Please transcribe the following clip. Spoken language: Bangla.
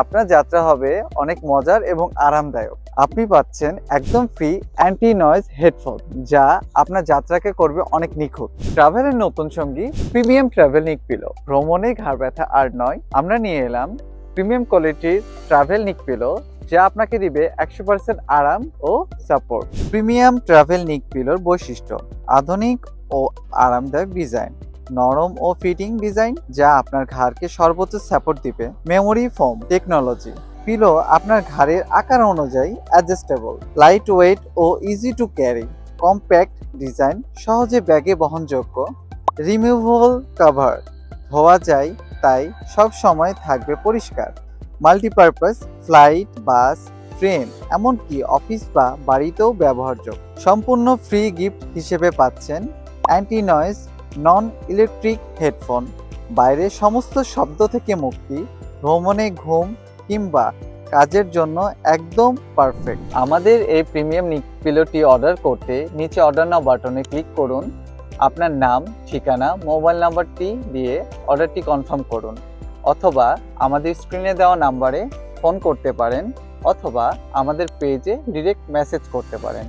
আপনার যাত্রা হবে অনেক মজার এবং আরামদায়ক। আপনি পাচ্ছেন একদম ফ্রি অ্যান্টি নয়েজ হেডফোন যা আপনার যাত্রাকে করবে অনেক নিখুঁত। ট্রাভেলের নতুন সঙ্গী প্রিমিয়াম ট্রাভেল নিক পিলো। ভ্রমণে ঘাড় ব্যথা আর নয়, আমরা নিয়ে এলাম প্রিমিয়াম কোয়ালিটির ট্রাভেল নিক পিলো, যা আপনাকে দিবে একশো পার্সেন্ট আরাম ও সাপোর্ট প্রিমিয়াম ট্রাভেল নিক পিলোর বৈশিষ্ট্য, আধুনিক ও আরামদায়ক ডিজাইন নরম ও ফিটিং ডিজাইন যা আপনার ঘাড়কে সর্বোচ্চ সাপোর্ট দিবে। মেমোরি ফোম টেকনোলজি পিলো আপনার ঘাড়ের আকার অনুযায়ী adjustable light weight O easy to carry compact design সহজে ব্যাগে বহনযোগ্য। রিমুভেবল কভার ধোয়া যায়, তাই সব সময় থাকবে পরিষ্কার। মাল্টিপারপাস ফ্লাইট বাস ট্রেন এমনকি অফিস বা বাড়িতেও ব্যবহারযোগ্য। সম্পূর্ণ ফ্রি গিফট হিসেবে পাচ্ছেন anti noise non electric headphone বাইরে সমস্ত শব্দ থেকে মুক্তি, ভ্রমণে ঘুম কিংবা কাজের জন্য একদম পারফেক্ট আমাদের এই প্রিমিয়াম পিলোটি অর্ডার করতে নিচে অর্ডার নাও বাটনে ক্লিক করুন। আপনার নাম, ঠিকানা মোবাইল নাম্বারটি দিয়ে অর্ডারটি কনফার্ম করুন। অথবা আমাদের স্ক্রিনে দেওয়া নাম্বারে ফোন করতে পারেন, অথবা আমাদের পেজে ডিরেক্ট মেসেজ করতে পারেন।